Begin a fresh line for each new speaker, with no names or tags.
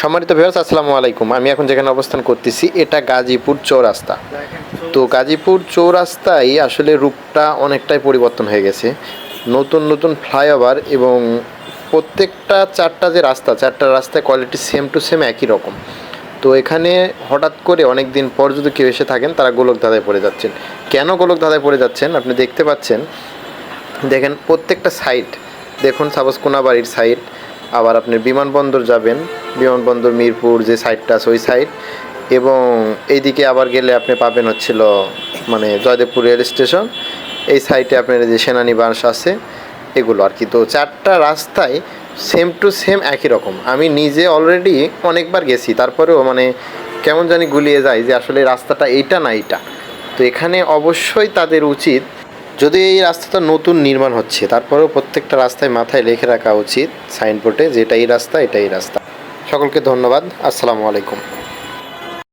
সম্মানিত ভিউয়ার্স আসসালামু আলাইকুম। আমি এখন যেখানে অবস্থান করতেছি, এটা গাজীপুর চৌরাস্তা। তো গাজীপুর চৌরাস্তায় আসলে রূপটা অনেকটাই পরিবর্তন হয়ে গেছে। নতুন নতুন ফ্লাইওভার এবং প্রত্যেকটা চারটা যে রাস্তা, চারটা রাস্তায় কোয়ালিটি সেম টু সেম একই রকম। তো এখানে হঠাৎ করে অনেক দিন পর যদি কেউ এসে থাকেন, তারা গোলক ধাঁধায় পড়ে যাচ্ছেন। কেন গোলক ধাঁধায় পড়ে যাচ্ছেন? আপনি দেখতে পাচ্ছেন, দেখেন প্রত্যেকটা সাইট দেখুন সাপোজ কোনাবাড়ির সাইট আবার আপনি বিমানবন্দর যাবেন, বিমানবন্দর মিরপুর যে সাইডটা আছে, ওই সাইড এবং এইদিকে আবার গেলে আপনি পাবেন হচ্ছিল মানে জয়দেবপুর রেল স্টেশন এই সাইডে আপনার যে সেনানি বাস আছে, এগুলো আর কি। তো চারটা রাস্তায় সেম টু সেম একই রকম। আমি নিজে অলরেডি অনেকবার গেছি, তারপরেও মানে কেমন জানি গুলিয়ে যায় যে আসলে রাস্তাটা এইটা না এইটা। তো এখানে অবশ্যই তাদের উচিত যদি এই রাস্তাটা নতুন নির্মাণ হচ্ছে, তারপরেও প্রত্যেকটা রাস্তায় মাথায় লিখে রাখা উচিত সাইনবোর্ডে যেটা এই রাস্তা, এটা এই রাস্তা। সকলকে ধন্যবাদ। আসসালামু আলাইকুম।